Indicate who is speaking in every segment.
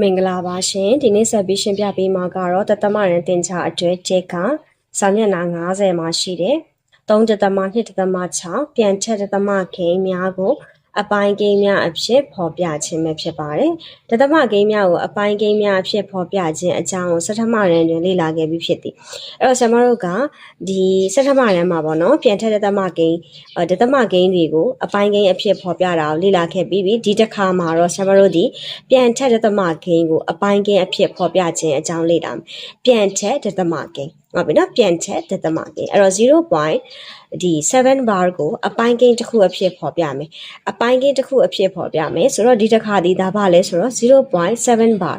Speaker 1: မင်္ဂလာပါရှင်ဒီနေ့ဆက်ပြီးရှင်းပြပေးမှာကတော့တသမရန်တင်ချအတွဲကျက်ကစာမျက်နှာ90မှာရှိတယ်3တသမ2တသမ6ပြန်ချက်တသမခိန်းများကို အပိုင်းကိန်းများအဖြစ်ဖော်ပြခြင်းပဲဖြစ်ပါတယ်တသမကိန်းများကိုအပိုင်းကိန်းများအဖြစ်ဖော်ပြခြင်းအကြောင်းကိုစထမရန်တွင်လေ့လာခဲ့ပြီးဖြစ်သည်အဲ့တော့ဆရာမတို့ကဒီစထမရန်မှာပေါ့နော်ပြန်ထက်တသမကိန်းတသမကိန်းတွေကိုအပိုင်းကိန်းအဖြစ်ဖော်ပြတာကိုလေ့လာခဲ့ပြီးပြီဒီတစ်ခါမှာတော့ဆရာမတို့ဒီပြန်ထက်တသမဂိမ်းကိုအပိုင်းကင်းအဖြစ်ဖော်ပြခြင်းအကြောင်းလေ့လာမယ်ပြန်ထက်တသမဂိမ်း ဟုတ်ပြီနော်ပြန်ချက်တသမကင်းအဲ့တော့0.7ဒီ7 bar ကိုအပိုင်းကင်းတစ်ခုအဖြစ်ပေါ်ပြမယ်အပိုင်းကင်းတစ်ခုအဖြစ်ပေါ်ပြမယ်ဆိုတော့ဒီတစ်ခါဒီဒါဘာလဲဆိုတော့0.7 bar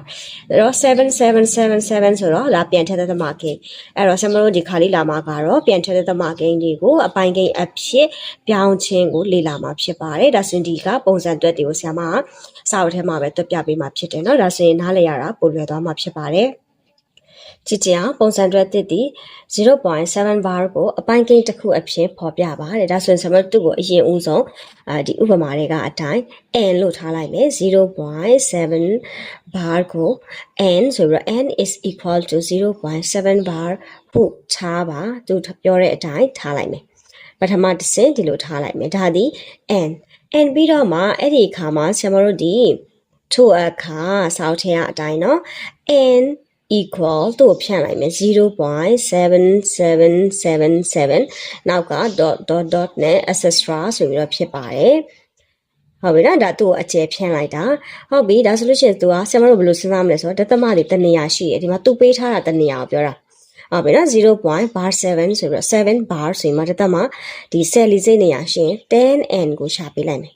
Speaker 1: အဲ့တော့7777ဆိုတော့လာပြန်ချက်တသမကင်းအဲ့တော့ဆမတို့ဒီခါလေးလာမှာကတော့ပြန်ချက်တသမကင်းဒီကိုအပိုင်းကင်းအဖြစ်ပြောင်းခြင်းကိုလေ့လာမှာဖြစ်ပါတယ်ဒါဆိုရင်ဒီကပုံစံတွက်တွေကိုဆရာမစာအုပ်ထဲမှာပဲတွက်ပြပေးမှာဖြစ်တယ်နော်ဒါဆိုရင်နားလည်ရတာပိုလွယ်သွားမှာဖြစ်ပါတယ် ကြည့်ကြအောင်ပုံစံတွက်တစ်ဒီ0.7 bar ကိုအပိုင်းကိန်းတစ်ခုအဖြစ်ဖော်ပြပါတယ်ဒါဆိုရင်ဆမတူကိုအရင်ဦးဆုံးအဲဒီဥပမာတွေကအတိုင်း n လို့ထားလိုက်မယ်0.7 bar ကို n ဆိုပြီးတော့ n is equal to 0.7 bar ဖို့ထားပါသူပြောတဲ့အတိုင်းထားလိုက်မယ်ပထမတစ်ဆင့်ဒီလိုထားလိုက်မယ်ဒါဒီ n n ပြီးတော့မှအဲ့ဒီအခါမှာဆရာမတို့ဒီထို့အခါစောက်ထဲအတိုင်းเนาะ n equal တို့ဖြန့်လိုက်မယ်0.7777နောက်က dot dot dot နဲ့ etc ဆိုပြီးတော့ဖြစ်ပါတယ်ဟုတ်ပြီနော်ဒါသူ့ကိုအကျယ်ဖြန့်လိုက်တာဟုတ်ပြီဒါဆိုလို့ရှိရင်သူကဆရာမတို့ဘယ်လိုစဉ်းစားမလဲဆိုတော့ဒသမတွေတနေရာရှိတယ်ဒီမှာသူပေးထားတာတနေရာကိုပြောတာဟုတ်ပြီနော်0.7ဆိုပြီးတော့7 bar ဆိုရင်မတသမဒီ cell လေးစိတ်နေရာရှိရင် 10n ကိုရှာပေးလိုက်မယ်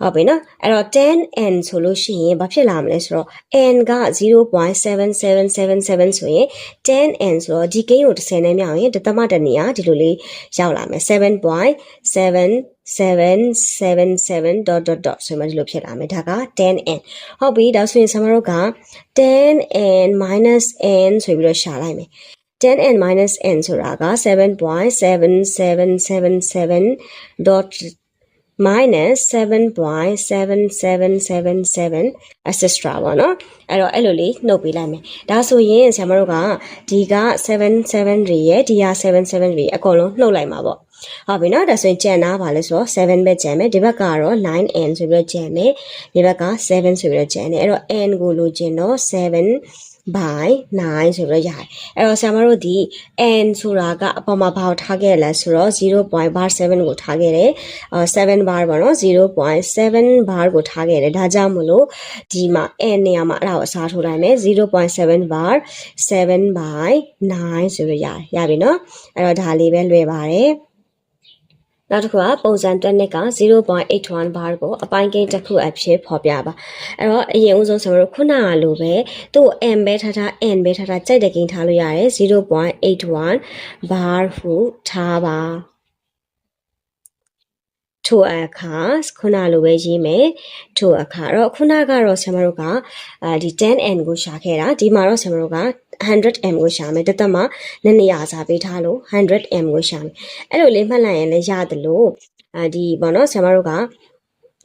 Speaker 1: ဟုတ်ပြီနော်အဲ့တော့ 10n ဆိုလို့ရှိရင်ဘာဖြစ်လာမလဲဆိုတော့ n က0.7777ဆိုရင် 10n ဆိုတော့ဒီကိန်းကို10နဲ့မြောက်ရင်ဒသမတနေရာဒီလိုလေးရောက်လာမယ်7.7777 dot dot dot ဆိုမှဒီလိုဖြစ်လာမယ်ဒါက 10n ဟုတ်ပြီဒါဆိုရင်ဆမတို့က 10n minus n ဆိုပြီးတော့ရှာလိုက်မယ် 10n minus n ဆိုတာက7.7777 dot minus 7.7777 etc ပေါ့နော်အဲ့တော့အဲ့လိုလေးနှုတ်ပေးလိုက်မယ်ဒါဆိုရင်ဆရာမတို့ကဒီက77တွေရဲ့ဒီက77တွေအကုန်လုံးနှုတ်လိုက်မှာပေါ့ဟုတ်ပြီနော်ဒါဆိုရင်ကြံနာပါလဲဆိုတော့7ပဲကြံမယ်ဒီဘက်ကတော့ 9n ဆိုပြီးတော့ကြံမယ်ဒီဘက်က7ဆိုပြီးတော့ကြံတယ်အဲ့တော့ n ကိုလိုချင်တော့7 by 9ဆိုပြီးတော့ရတယ်အဲ့တော့ဆရာမတို့ဒီ n ဆိုတာကအပေါ်မှာဘာကိုထားခဲ့လဲဆိုတော့0.7ကိုထားခဲ့တယ်အာ7 bar ပေါ့နော်0.7 bar ကိုထားခဲ့တယ်ဒါကြောင့်မလို့ဒီမှာ n နေရာမှာအဲ့ဒါကိုအစားထိုးလိုက်မယ်0.7 bar 7 by 9ဆိုပြီးရတယ်ရပြီနော်အဲ့တော့ဒါလေးပဲလွယ်ပါတယ် နောက်တစ်ခုကပုံစံတွက်နှစ်က0.81 bar ကိုအပိုင်းကိန်းတစ်ခုအဖြစ်ဖော်ပြပါအဲ့တော့အရင်ဦးဆုံးဆိုတော့ခုနကလိုပဲသူ့ m ပဲထားထား n ပဲထားထားကြိုက်တဲ့ကိန်းထားလို့ရတယ်0.81 bar ဟုထားပါ ထိုအခါခုနလိုပဲရေးမယ်ထိုအခါတော့ခုနကတော့ဆရာမတို့ကအဲဒီ 10n ကိုရှာခဲ့တာဒီမှာတော့ဆရာမတို့က 100m ကိုရှာမယ်တသက်မှာနည်းနည်းအားစားပေးထားလို့ 100m ကိုရှာမယ်အဲ့လိုလေးမှတ်လိုက်ရင်လည်းရတယ်လို့အဲဒီဘောနော်ဆရာမတို့က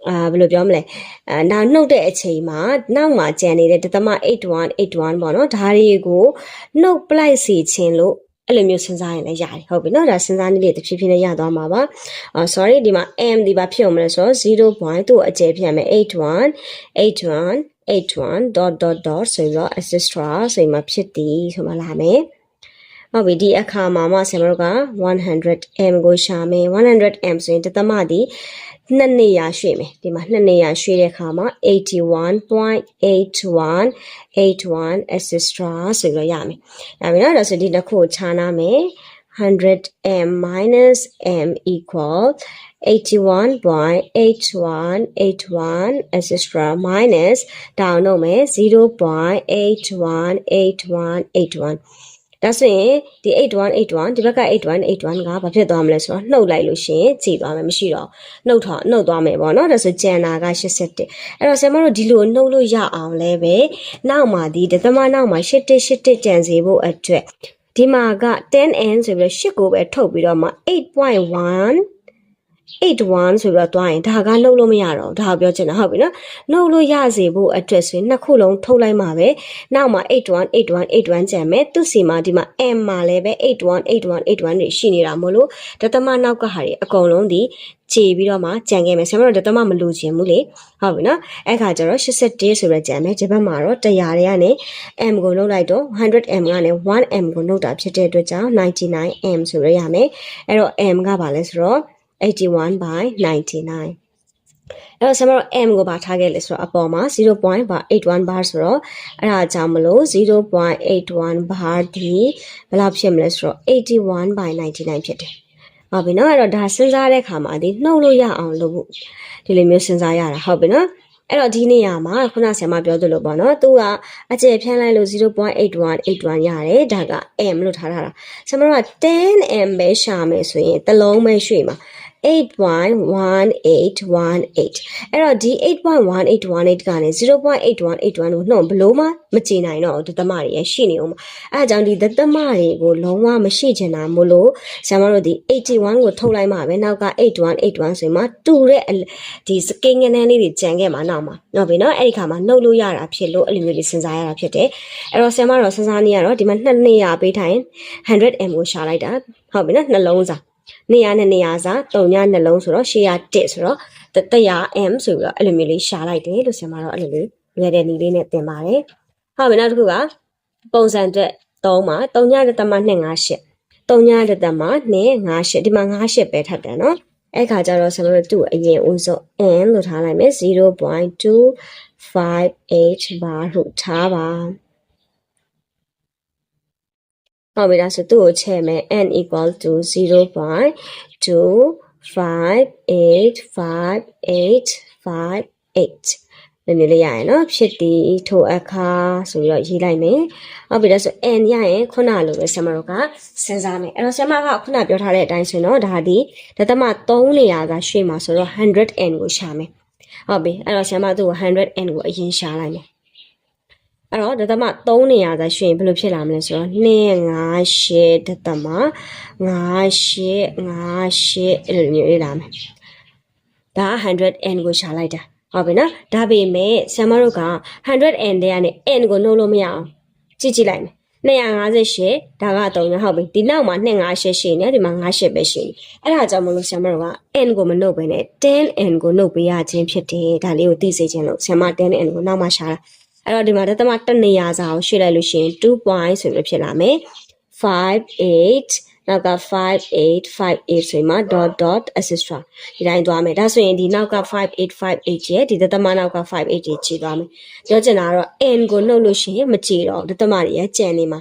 Speaker 1: အာဘယ်လိုပြောမလဲအာနောက်နှုတ်တဲ့အချိန်မှာနောက်မှာကြံနေတဲ့တသမ8181ပေါ့နော်ဒါတွေကိုနှုတ်ပလိုက်စီခြင်းလို့ အဲ့လိုမျိုးစဉ်းစားရင်လည်းရတယ်ဟုတ်ပြီနော်ဒါစဉ်းစားနည်းလေးတစ်ဖြည်းဖြည်းနဲ့ရသွားမှာပါအော် sorry ဒီမှာ m ဒီပါဖြစ်အောင်မလဲဆိုတော့0.2ကိုအကျယ်ပြန်မယ်81 81 81 dot dot dot ဆိုတော့ ancestra ဆိုမှဖြစ်သည်ဆိုမှလာမယ် ဟုတ်ပြီဒီအခါမှာမှဆရာမတို့က 100m ကိုရှာမယ် 100m ဆိုရင်တသမဒီနှစ်နေရာရွှေ့မယ်ဒီမှာနှစ်နေရာရွှေ့တဲ့အခါမှာ81.81 81 extra ဆိုပြီးတော့ရမယ်။ဒါပြီနော်ဒါဆိုဒီတစ်ခုကိုခြားနာမယ် 100m minus m equal 81.8181 extra minus တောင်းတော့မယ်0.818181 ဒါဆိုရင်ဒီ 8181ဒီဘက်က8181ကဘာဖြစ်သွားမလဲဆိုတော့နှုတ်လိုက်လို့ရှိရင်ကြည်သွားမယ်မရှိတော့နှုတ်ထောနှုတ်သွားမယ်ပေါ့နော်ဒါဆိုကျန်တာက81အဲ့တော့ဆရာမတို့ဒီလိုနှုတ်လို့ရအောင်လဲပဲနောက်မှာဒီဒသမနောက်မှာ8181ကျန်စေဖို့အတွက်ဒီမှာက 10n ဆိုပြီးတော့8ကိုပဲထုတ်ပြီးတော့မှ8.1 81ဆိုပြီးတော့တွားရင်ဒါကနှုတ်လို့မရတော့ဘူးဒါကိုပြောချင်တာဟုတ်ပြီနော်နှုတ်လို့ရစေဖို့အတွက်ဆိုရင်နှစ်ခုလုံးထုတ်လိုက်မှာပဲနောက်မှာ81 81 81ကျန်မယ်သူစီမှာဒီမှာ M မှာလည်းပဲ81 81 81တွေရှိနေတာမို့လို့ဒသမနောက်ကဟာတွေအကုန်လုံးဒီခြေပြီးတော့မှကြံခဲ့မယ်ဆရာမတို့ဒသမမလို့ခြင်းဘူးလေဟုတ်ပြီနော်အဲ့ခါကျတော့81ဆိုရကြံမယ်ဒီဘက်မှာတော့100တွေကနေ M ကိုနှုတ်လိုက်တော့ 100M ကနေ 1M ကိုနှုတ်တာဖြစ်တဲ့အတွက်ကြောင့် 99M ဆိုရရမယ်အဲ့တော့ M ကဘာလဲဆိုတော့ 81 by 99အဲ့တော့ဆရာမတို့ m ကိုပါထားခဲ့လဲဆိုတော့အပေါ်မှာ0.81 bar ဆိုတော့အဲ့ဒါကြောင့်မလို့0.81 bar ဒီဘယ်လောက်ဖြစ်မလဲဆိုတော့81 by 99ဖြစ်တယ်။ဟုတ်ပြီနော်အဲ့တော့ဒါစဉ်းစားတဲ့အခါမှာဒီနှုတ်လို့ရအောင်လုပ်ဖို့ဒီလိုမျိုးစဉ်းစားရတာဟုတ်ပြီနော်အဲ့တော့ဒီနေရာမှာခုနဆရာမပြောသလိုပေါ့နော်သူကအကျယ်ဖြန်းလိုက်လို့0.8181ရတယ်ဒါက m လို့ထားထားတာဆရာမတို့က 10m ပဲရှာမယ်ဆိုရင်တစ်လုံးပဲရွှေ့မှာ 8.1818အဲ့တော့ဒီ8.1818ကနေ0.8181ကိုနှုတ်ဘလို့မှမကြည်နိုင်တော့ဘူးဒသမတွေရရှိနေအောင်အဲအကြောင်းဒီဒသမတွေကိုလုံးဝမရှိချင်တာမို့လို့ဆရာမတို့ဒီ81ကိုထုတ်လိုက်မှပဲနောက်က8181ဆိုရင်မှတူတဲ့ဒီစကိန်းငန်းန်းလေးတွေကြံခဲ့မှာနောက်မှာနော်ပြီနော်အဲ့ဒီခါမှာနှုတ်လို့ရတာဖြစ်လို့အဲ့လိုမျိုးလေးစဉ်းစားရတာဖြစ်တယ်အဲ့တော့ဆရာမတော့စဉ်းစားနေရတော့ဒီမှာ2နေရပေးထားရင် 100m ကိုရှာလိုက်တာဟုတ်ပြီနော်နှလုံးစား နေရာနဲ့နေရာစားတုံညနှလုံးဆိုတော့ရှေ့ရ1ဆိုတော့တရာ m ဆိုပြီးတော့အဲ့လိုမျိုးလေးရှာလိုက်တယ်လို့ဆရာမတော့အဲ့လိုလေးလွယ်တဲ့နည်းလေးနဲ့သင်ပါတယ်ဟုတ်ပြီနောက်တစ်ခုကပုံစံအတွက်3မှာတုံညတသမ258တုံညတသမ258ဒီမှာ58ပဲထပ်တယ်နော်အဲ့ခါကျတော့ဆရာတို့သူ့အရင်ဦးဆုံး n လို့ထားလိုက်မယ်0.258 bar လို့ထားပါ formula ဆိုသူ့ကိုချက်မယ် n equal to 0.25855858နည်းနည်းလေးရရနော်ဖြစ်သည်ထိုအခါဆိုပြီးတော့ရေးလိုက်မယ်ဟုတ်ပြီဒါဆို n ရရင်ခုနလိုပဲဆမတို့ကစဉ်းစားမယ်အဲ့တော့ဆမကခုနပြောထားတဲ့အတိုင်းဆိုတော့ဒါဒီဒသမ3နေရာကရှေ့မှာဆိုတော့ 100n ကိုရှာမယ်ဟုတ်ပြီအဲ့တော့ဆမတို့ 100n ကိုအရင်ရှာလိုက်မယ် အဲ့တော့ဒသမ3နေရာသာရွှေ့ရင်ဘယ်လိုဖြစ်လာမလဲဆိုတော့2 5 8ဒသမ5 8 5 8အဲ့လိုမျိုးရေးလာမယ်ဒါ 100n ကိုရှာလိုက်တာဟုတ်ပြီနော်ဒါပေမဲ့ဆရာမတို့က 100n တဲ့ကနေ n ကိုနှုတ်လို့မရအောင်ကြည့်ကြည့်လိုက်မယ်258ဒါက3ညဟုတ်ပြီဒီနောက်မှာ258ရှိနေဒီမှာ58ပဲရှိနေအဲ့ဒါကြောင့်မလို့ဆရာမတို့က n ကိုမနှုတ်ဘဲနဲ့ 10n ကိုနှုတ်ပေးရခြင်းဖြစ်တယ်ဒါလေးကိုသိစေခြင်းလို့ဆရာမ 10n ကိုနောက်မှရှာတာ အဲ့တော့ဒီမှာဒသမတနေရာစာကိုရွှေ့လိုက်လို့ရှိရင်2 point ဆိုပြီးဖြစ်လာမယ်58နောက်က5858ဆိုရင်မှာ dot dot etc ဒီတိုင်းသွားမယ်ဒါဆိုရင်ဒီနောက်က5858ရဲ့ဒီဒသမနောက်က58ကြီးခြေသွားမယ်ပြောချင်တာကတော့ n ကိုနှုတ်လို့ရှိရင်မကြည့်တော့ဒသမတွေရဲ့ကြံနေမှာ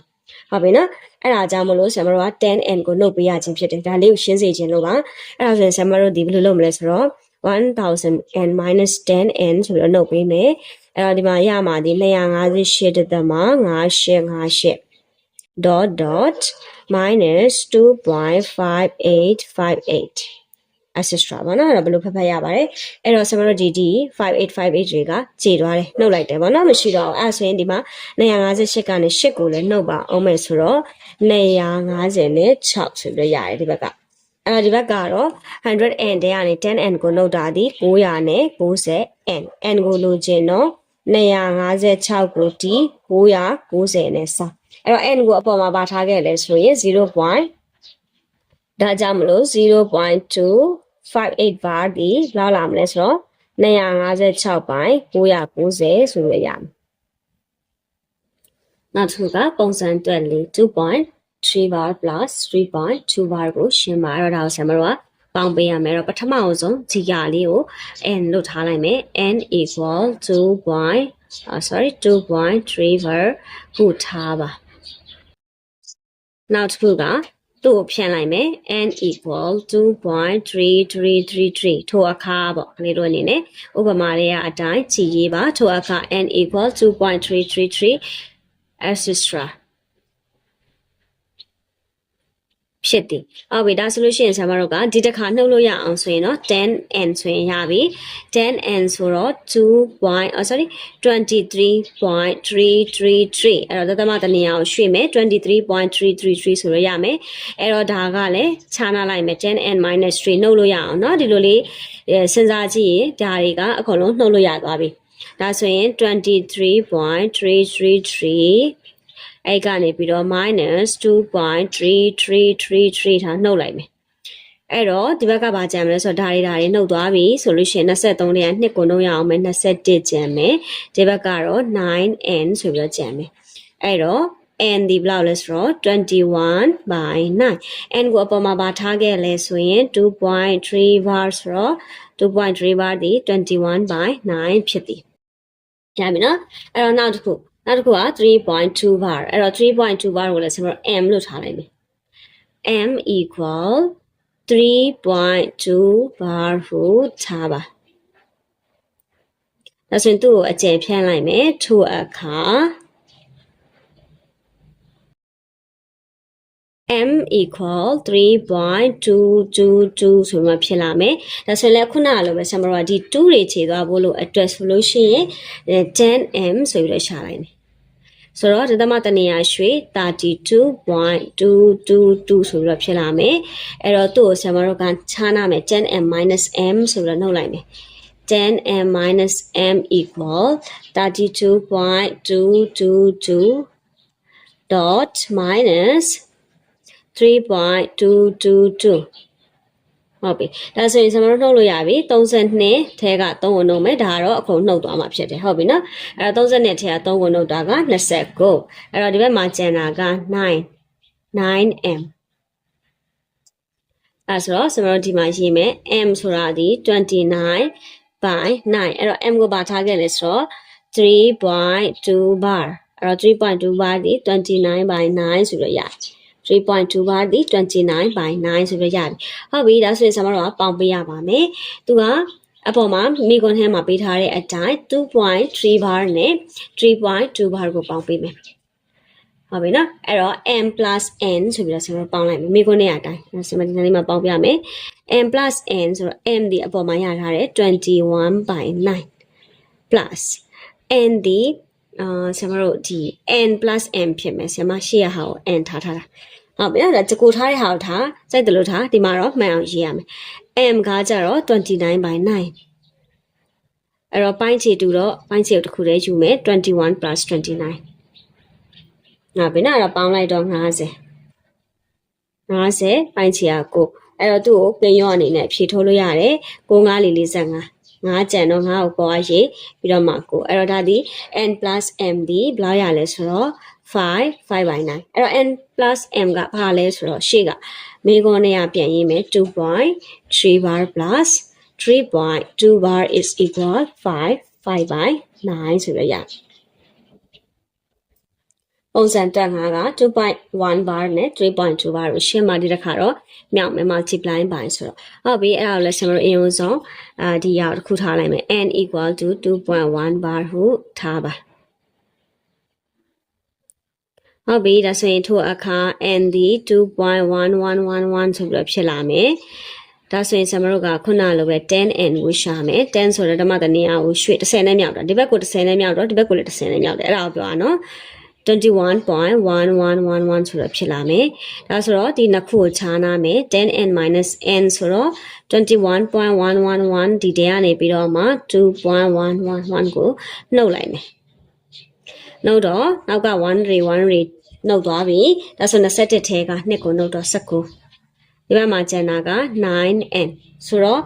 Speaker 1: ဟုတ်ပြီနော်အဲ့ဒါကြောင့်မလို့ဆရာမတို့က 10n ကိုနှုတ်ပေးရခြင်းဖြစ်တယ်ဒါလေးကိုရှင်းစေခြင်းလို့ပါအဲ့ဒါဆိုရင်ဆရာမတို့ဒီဘယ်လိုလုပ်မလဲဆိုတော့ 1000n minus 10n ဆိုပြီးတော့နှုတ်ပေးမယ် အဲ့တော့ဒီမှာရမှာဒီ258တသမ5858 dot dot minus 2.5858 etc ဘာနော်အဲ့တော့ဘယ်လိုဖတ်ဖတ်ရပါတယ်အဲ့တော့ဆမတို့ဒီဒီ5858တွေကခြေသွားတယ်နှုတ်လိုက်တယ်ဘာနော်မရှိတော့အဲ့ဆိုရင်ဒီမှာ258ကနေ8ကိုလည်းနှုတ်ပါအောင်မယ်ဆိုတော့250နဲ့6ဆိုပြီးရတယ်ဒီဘက်ကအဲ့တော့ဒီဘက်ကတော့ 100n တဲ့ကနေ 10n ကိုနှုတ်တာဒီ900နဲ့ 90n n ကိုလိုချင်တော့ 256ကိုဒီ990နဲ့စအဲ့တော့ n ကိုအပေါ်မှာပါထားခဲ့လဲဆိုရင် 0. ဒါကြောင့်မလို့0.258 bar ဒီဘယ်လောက်လာမလဲဆိုတော့256ပိုင်း990ဆိုလို့ရမယ်နောက်တစ်ခုကပုံစံတွက်လေး2.3 bar plus 3.2 bar ကိုရှင်းပါအဲ့တော့ဒါကိုဆရာမတို့က ပေါင်းပေးရမယ်တော့ပထမအောင်ဆုံးဒီကလေးကို n လို့ထားလိုက်မယ် n equal 2. uh, sorry 2.3 var ကိုထားပါနောက်တစ်ခုကသူ့ကိုဖြန့်လိုက်မယ် n equal 2.3333ထိုအခါပေါ့ကလေးတို့အနေနဲ့ဥပမာတွေကအတိုင်းကြည်ရေးပါထိုအခါ n equal 2.333 etc ဖြ ဖြစ်သည်ဟုတ်ပြီဒါဆိုလို့ရှိရင်ဆရာမတို့ကဒီတစ်ခါနှုတ်လို့ရအောင်ဆိုရင်တော့ 10n ဆိုရင်ရပြီ 10n ဆိုတော့2. oh sorry 23.333အဲ့တော့သမတနေရာကိုရွှေ့မယ်23.333ဆိုရရမယ်အဲ့တော့ဒါကလည်းခြားနာလိုက်မယ် 10n - 3နှုတ်လို့ရအောင်เนาะဒီလိုလေးစဉ်းစားကြည့်ရင်ဒါတွေကအကုန်လုံးနှုတ်လို့ရသွားပြီဒါဆိုရင်23.333 အဲ့ကနေပြီးတော့ minus 2.3333ထားနှုတ်လိုက်မယ်အဲ့တော့ဒီဘက်ကဘာကြံမလဲဆိုတော့ဒါတွေဒါတွေနှုတ်သွားပြီဆိုလို့ရှိရင်23လေးက2ကိုနှုတ်ရအောင်မယ်21ကြံမယ်ဒီဘက်ကတော့ 9n ဆိုပြီးတော့ကြံမယ်အဲ့တော့ n ဒီဘယ်လောက်လဲဆိုတော့21 by 9 n ကိုအပေါ်မှာပါထားခဲ့လဲဆိုရင်2.3 bar ဆိုတော့2.3 bar ဒီ21 by 9ဖြစ်သည်ရပြီနော်အဲ့တော့နောက်တစ်ခု နောက်တစ်ခုက3.2 bar အဲ့တော့3.2 bar ကိုလည်းကျွန်တော် m လို့ထားလိုက်မယ် m equal 3.2 bar ဟုထားပါဒါဆိုရင်သူ့ကိုအကျယ်ဖြန့်လိုက်မယ်ထို့အခါ m equal 3.222ဆိုမှဖြစ်လာမယ်။ဒါဆိုရင်လည်းခုနကလိုပဲဆမ်မရောဒီ2တွေခြေသွားဖို့လို့ address ဆိုလို့ရှိရင် 10m ဆိုပြီးတော့ရှာလိုက်မယ်။ ဆိုတော့ဒီသမတနေရာရွှေ32.222ဆိုပြီးတော့ဖြစ်လာမယ်။အဲ့တော့သူ့ကိုဆမ်မရောကခြားနာမယ် 10m - m ဆိုပြီးတော့နှုတ်လိုက်မယ်။ 10m minus m equal 32.222 dot minus 3.222 ဟုတ်ပြီဒါဆိုရင်ကျွန်တော်တို့နှုတ်လို့ရပြီ32ထဲက3ကိုနှုတ်မယ်ဒါကတော့အခုနှုတ်သွားမှာဖြစ်တယ်ဟုတ်ပြီနော်အဲ့တော့32ထဲက3ကိုနှုတ်တာက29အဲ့တော့ဒီဘက်မှာကျန်တာက9 9m အဲ့ဆိုတော့ကျွန်တော်တို့ဒီမှာရေးမယ် m ဆိုတာဒီ29 by 9အဲ့တော့ m ကိုပါထားခဲ့လဲဆိုတော့3.2 bar အဲ့တော့3.2 bar ဒီ29 by 9ဆိုတော့ရတယ် 3.2ပါသည်29 by 9ဆိုပြီးရတယ်။ဟုတ်ပြီဒါဆိုရင်ဆရာမတို့ကပေါင်ပေးရပါမယ်။သူကအပေါ်မှာမိကွန်ထဲမှာပေးထားတဲ့အတိုင်း2.3 bar နဲ့3.2 bar ကိုပေါင်ပေးမယ်။ဟုတ်ပြီနော်အဲ့တော့ m n ဆိုပြီးတော့ဆရာတို့ပေါင်းလိုက်မယ်မိကွန်းနဲ့အတိုင်းဆရာမဒီနေ့မှာပေါင်းပြမယ် m n ဆိုတော့ m ဒီအပေါ်မှာရထားတယ်21 by 9 plus n ဒီအာဆရာမတို့ဒီ n m ဖြစ်မယ်ဆရာမရှိရဟာကို n ထားထားတာ ဟုတ်ပြီအဲ့ဒါကြကိုထားတဲ့ဟာကိုထားစိုက်တယ်လို့ထားဒီမှာတော့မှန်အောင်ရေးရမယ် m ကကြတော့29 by 9အဲ့တော့ပိုင်းခြေတူတော့ပိုင်းခြေတစ်ခုတည်းယူမယ်21 29ငါဘယ်နဲ့တော့ပေါင်းလိုက်တော့50 50ပိုင်းခြေကကိုအဲ့တော့သူ့ကိုပြင်ရောအနေနဲ့ဖြည့်ထိုးလို့ရတယ်6 5 4 45ငါးကြံတော့ငါ့ကိုပေါ်ရေးပြီးတော့မှကိုအဲ့တော့ဒါဒီ n m ဒီဘယ်လောက်ရလဲဆိုတော့ 5 5 by 9အဲ့တော့ n m ကဘာလဲဆိုတော့ရှေ့ကမေခွန်နဲ့ရပြန်ရေးမယ်2.3 bar plus 3.2 bar is equal 5 5 by 9ဆိုရရပုံစံတက်ငါက2.1 bar နဲ့3.2 bar ကိုရှင်းမှဒီတစ်ခါတော့မြောက်မယ် multiply by ဆိုတော့ဟုတ်ပြီအဲ့ဒါကိုလည်းကျွန်တော်တို့အရင်ဆုံးအာဒီရောက်တစ်ခုထားလိုက်မယ် n equal to 2.1 bar ဟုထားပါ ဟုတ်ပြီဒါဆိုရင်ထိုအခါ n ဒီ2.1111ဆိုပြီးတော့ဖြစ်လာမယ်ဒါဆိုရင်ဆမတို့ကခုနလိုပဲ 10n ကိုရှာမယ်10ဆိုတော့ဓမ္မတနေရာကိုရွှေ့30နဲ့မြောက်တာဒီဘက်ကို30နဲ့မြောက်တော့ဒီဘက်ကိုလည်း30နဲ့မြောက်တယ်အဲ့ဒါကိုပြောတာနော်21.1111ဆိုတော့ဖြစ်လာမယ်။ဒါဆိုတော့ဒီနှစ်ခုကိုခြားနာမယ် 10n n ဆိုတော့21.111ဒီတဲကနေပြီးတော့မှ2.111ကိုနှုတ်လိုက်မယ်။နှုတ်တော့နောက်က1 ray 1 ray နှုတ်သွားပြီ။ဒါဆို21ထဲက2ကိုနှုတ်တော့19ဒီဘက်မှာကျန်တာက 9n ဆိုတော့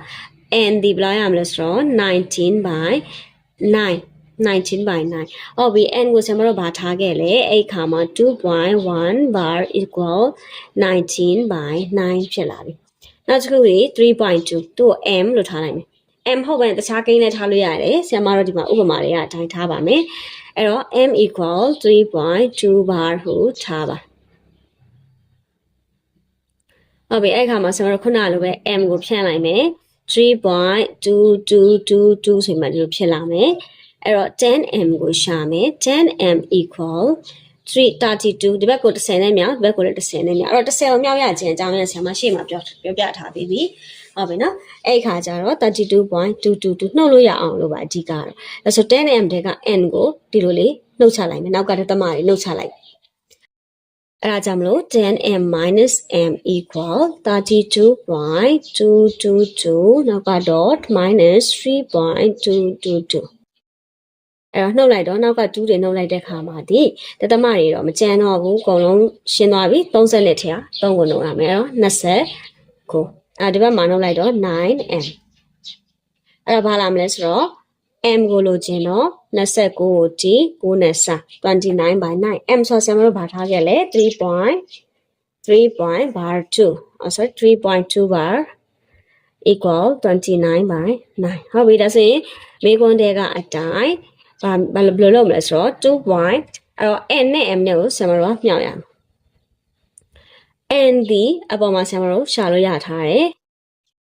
Speaker 1: n ဒီဘယ်လောက်ရမလဲဆိုတော့19 by 9 19 by 9။အော် bn ကိုကျွန်တော်တို့ဗာထားခဲ့လေအဲ့ခါမှာ2.1 bar equal 19 by 9ဖြစ်လာပြီ။နောက်တစ်ခုကြီး3.2သူ့ကို m လို့ထားလိုက်မယ်။ m ဟုတ်ပဲတခြားကိန်းနဲ့ထားလို့ရတယ်။ဆရာမတို့ဒီမှာဥပမာတွေကအတိုင်းထားပါမယ်။အဲ့တော့ m equal 3.2 bar ဟုထားပါဟုတ်ပြီအဲ့ခါမှာကျွန်တော်တို့ခုနလိုပဲ m ကိုဖြန့်လိုက်မယ်3.2222ဆိုမှဒီလိုဖြစ်လာမယ်အဲ့တော့ 10m ကိုရှာမယ် 10m equal 3 32ဒီဘက်ကို30နဲ့မြောက်ဒီဘက်ကိုလည်း30နဲ့မြောက်အဲ့တော့30ကိုမြောက်ရခြင်းအကြောင်းရဆရာမရှိမှပြောပြောပြထားပြီးပြီ ဟုတ်ပြီနော်အဲ့ခါကျတော့32.222နှုတ်လို့ရအောင်လို့ပါအဓိကတော့အဲဆို 10m တဲက n ကိုဒီလိုလေးနှုတ်ချလိုက်မယ်နောက်ကတသမတွေနှုတ်ချလိုက်အဲ့ဒါကြောင့်မလို့ 10m minus m equal 32.222နောက်က dot minus 3.222အဲ့တော့နှုတ်လိုက်တော့နောက်က2တွေနှုတ်လိုက်တဲ့ခါမှာဒီတသမတွေတော့မကြမ်းတော့ဘူးအကုန်လုံးရှင်းသွားပြီ30လက်ထက်3ကိုနှုတ်ရမယ်အဲ့တော့20ကိုအဲ့ ဒီဘက်မှာနှုတ်လိုက်တော့ 9m အဲ့ဒါဘာလာမလဲဆိုတော့ m ကိုလိုချင်တော့29ကိုဒီ9နဲ့စ29 by 9 m ဆိုဆရာမတို့ဘာထားခဲ့လဲ3.3 point bar 2 oh sorry 3.2 bar equal 29 by 9ဟုတ်ပြီဒါဆိုရင်မေခွန်းတဲကအတိုင်းဘာဘယ်လိုလုပ်မလဲဆိုတော့2 point အဲ့တော့ n နဲ့ m နဲ့ကိုဆရာမတို့ကမြောက်ရမယ် n ဒီအပေါ်မှာဆရာမတို့ရှာလို့ရထားတယ်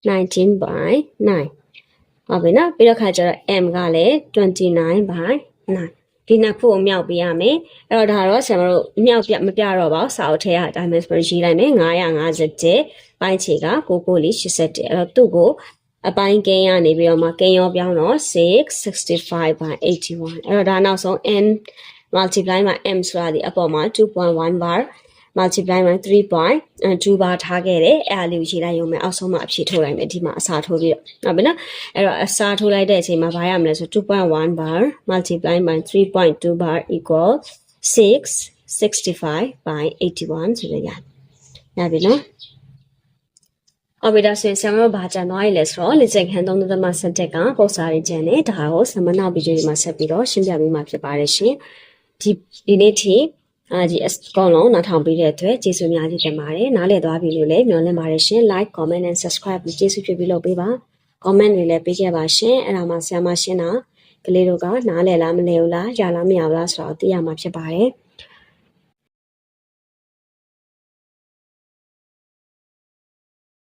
Speaker 1: 19 by 9ဟုတ်ပြီနော်ပြီးတော့ခါကျတော့ m ကလည်း29 by 9ဒီနှစ်ခုကိုမြောက်ပေးရမယ်အဲ့တော့ဒါတော့ဆရာမတို့မြောက်ပြမပြတော့ပါဘူးစာအုပ်ထဲကအတိုင်းပဲဆိုရေးလိုက်မယ်957ပိုင်းခြေက9လေး81အဲ့တော့သူ့ကိုအပိုင်းကိန်းရနေပြီးတော့မှကိန်းရောပြောင်းတော့665 by 81အဲ့တော့ဒါနောက်ဆုံး n multiply မှာ m ဆိုတာဒီအပေါ်မှာ2.1 bar multiply မှာ3.2 bar ထားခဲ့တယ်အဲ့ဒါလေးကိုရေးလိုက်ရုံပဲအောက်ဆုံးမှာအဖြေထုတ်လိုက်မယ်ဒီမှာအစာထိုးပြီးတော့ဟုတ်ပြီနော်အဲ့တော့အစာထိုးလိုက်တဲ့အချိန်မှာဘာရမလဲဆို2.1 bar multiply by 3.2 bar equal 665 by 81ဆိုရရရပြီနော်အဘိဒါဆင်ဆမဘာကြံသွားရလဲဆိုတော့လေ့ကျင့်ခန်းသုံးသမဆက်တက်ကပုံစာရေးကျန်တယ်ဒါကိုဆမနောက်ဗီဒီယိုဒီမှာဆက်ပြီးတော့ရှင်းပြပေးမှာဖြစ်ပါတယ်ရှင်ဒီဒီနေ့ထိ အာဒီအကောင်လုံးနားထောင်ပေးတဲ့အတွက်ကျေးဇူးများကြီးတင်ပါတယ်နားလည်သွားပြီလို့လည်းမျှော်လင့်ပါတယ်ရှင် like comment and subscribe ပြီးကျေးဇူးပြုပြီးလုပ်ပေးပါ comment တွေလည်းပေးခဲ့ပါရှင်အဲ့ဒါမှဆရာမရှင်းတာကလေးတို့ကနားလည်လားမလည်ဘူးလားရလားမရဘူးလားဆိုတော့သိရမှာဖြစ်ပါတယ်